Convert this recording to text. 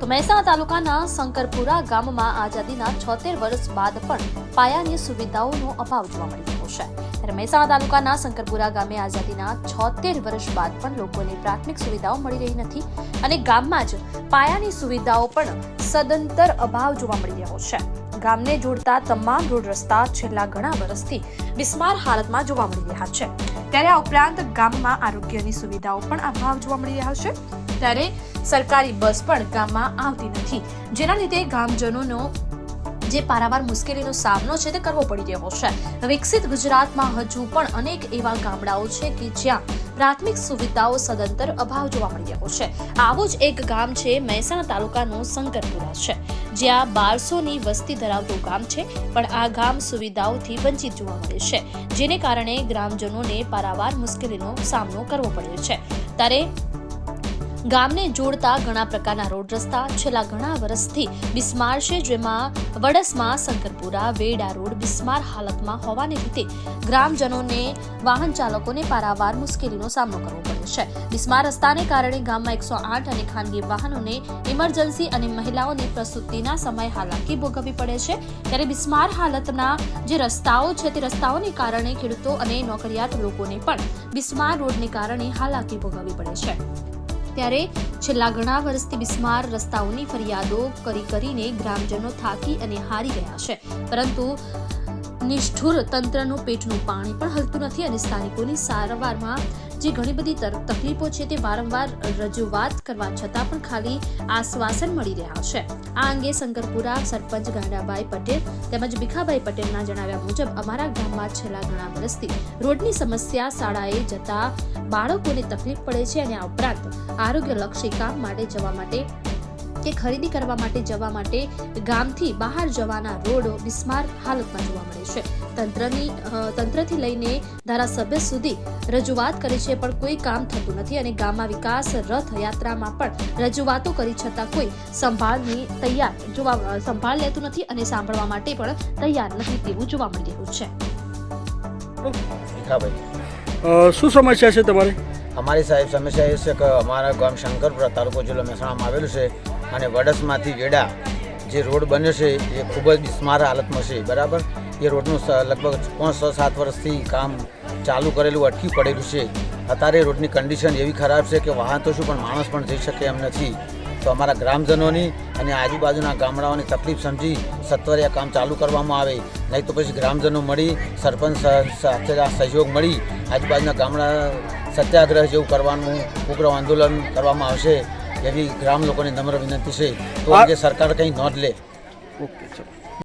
તો મહેસાણા તાલુકાના શંકરપુરા ગામમાં આઝાદીના છોતેર વર્ષ બાદ પણ પાયાની સુવિધાઓનો અભાવ જોવા મળી રહ્યો છે. ત્યારે મહેસાણા તાલુકાના શંકરપુરા ગામે આઝાદીના છોતેર વર્ષ બાદ પણ લોકોને પ્રાથમિક સુવિધાઓ મળી રહી નથી અને ગામમાં જ પાયાની સુવિધાઓ પણ સદંતર અભાવ જોવા મળી રહ્યો છે. ગામને જોડતા તમામ રોડ રસ્તા છેલ્લા ઘણા વર્ષથી બિસ્માર હાલતમાં જોવા મળી રહ્યા છે. ત્યારે આ ઉપરાંત ગામમાં આરોગ્યની સુવિધાઓ પણ અભાવ જોવા મળી રહ્યા છે. ત્યારે સરકારી બસ પણ ગામમાં આવતી નથી. જેના લીધે ગામજનોનો જે પારાવાર મુશ્કેલીનો સામનો છે તે કરવો પડી રહ્યો છે. વિકસિત ગુજરાતમાં હજુ પણ અનેક એવા ગામડાઓ છે કે જ્યાં પ્રાથમિક સુવિધાઓ સદંતર અભાવ જોવા મળી રહ્યો છે. આવું જ એક ગામ છે, મહેસાણા તાલુકાનું શંકરપુરા છે. જ્યાં બારસોની વસ્તી ધરાવતું ગામ છે, પણ આ ગામ સુવિધાઓથી વંચિત જોવા મળે છે, જેને કારણે ગ્રામજનોને પારાવાર મુશ્કેલીનો સામનો કરવો પડ્યો છે. ત્યારે ગામને જોડતા ઘણા પ્રકારના રોડ રસ્તા છેલ્લા ઘણા વર્ષથી બિસ્માર છે, જેમાં વડસમાં શંકરપુરા, વેડા રોડ બિસ્માર હાલતમાં હોવાને લીધે ગ્રામજનોને, વાહન ચાલકોને પારાવાર મુશ્કેલીનો સામનો કરવો પડે છે. બિસ્માર રસ્તાને કારણે ગામમાં એકસો આઠ અને ખાનગી વાહનોને ઇમરજન્સી અને મહિલાઓને પ્રસૂતિના સમય હાલાકી ભોગવવી પડે છે. ત્યારે બિસ્માર હાલતના જે રસ્તાઓ છે, તે રસ્તાઓને કારણે ખેડૂતો અને નોકરિયાત લોકોને પણ બિસ્માર રોડને કારણે હાલાકી ભોગવવી પડે છે. ત્યારે છેલ્લા ઘણા વર્ષથી બિસ્માર રસ્તાઓની ફરિયાદો કરી કરીને ગ્રામજનો થાકી અને હારી ગયા છે. પરંતુ નિષ્ઠુર તંત્રનું પેટનું પાણી પણ હલતું નથી અને સ્થાનિકોની સારવારમાં જે ઘણી બધી તકલીફો છે તે વારંવાર રજૂઆત કરવા છતાં પણ ખાલી આશ્વાસન મળી રહ્યા છે. આ અંગે શંકરપુરા સરપંચ ગાંડાભાઈ પટેલ તેમજ ભીખાભાઈ પટેલના જણાવ્યા મુજબ અમારા ગામમાં છેલ્લા ઘણા વર્ષથી રોડની સમસ્યા, શાળાએ જતા બાળકોને તકલીફ પડે છે અને આ ઉપરાંત આરોગ્યલક્ષી કામ માટે જવા માટે કે ખરીદી કરવા માટે જવા માટે ગામથી બહાર જવાના રોડ બિસ્માર હાલતમાં જોવા મળે છે. તંત્રની તંત્રથી લઈને ધારાસભ્ય સુધી રજૂઆત કરી છે, પણ કોઈ કામ થતું નથી અને ગામમાં વિકાસ રથ યાત્રામાં પણ રજૂઆતો કરી છતાં કોઈ સંભાળની તૈયાર, જોવા સંભાળ લેતું નથી અને સાંભળવા માટે પણ તૈયાર નથી તેવું જોવા મળી રહ્યું છે. શું સમસ્યા છે તમારે? અમારી સાહેબ સમસ્યા એ છે કે અમારા ગામ શંકરપુરા તાલુકો જિલ્લો મહેસાણામાં આવેલું છે અને વડસમાંથી વેડા જે રોડ બન્યો છે એ ખૂબ જ બિસ્માર હાલતમાં છે, બરાબર? એ રોડનું લગભગ પાંચ છ સાત વર્ષથી કામ ચાલુ કરેલું, અટકી પડેલું છે. અત્યારે રોડની કન્ડિશન એવી ખરાબ છે કે વાહન તો શું, પણ માણસ પણ જઈ શકે એમ નથી. તો અમારા ગ્રામજનોની અને આજુબાજુના ગામડાઓની તકલીફ સમજી સત્વરે આ કામ ચાલુ કરવામાં આવે. નહીં તો પછી ગ્રામજનો મળી, સરપંચ સાથે સહયોગ મળી, આજુબાજુના ગામડા સત્યાગ્રહ જેવું કરવાનું ઉગ્ર આંદોલન કરવામાં આવશે એવી ગ્રામ લોકોની નમ્ર વિનંતી છે. તો આજે સરકાર કંઈ નોંધ લે. ઓકે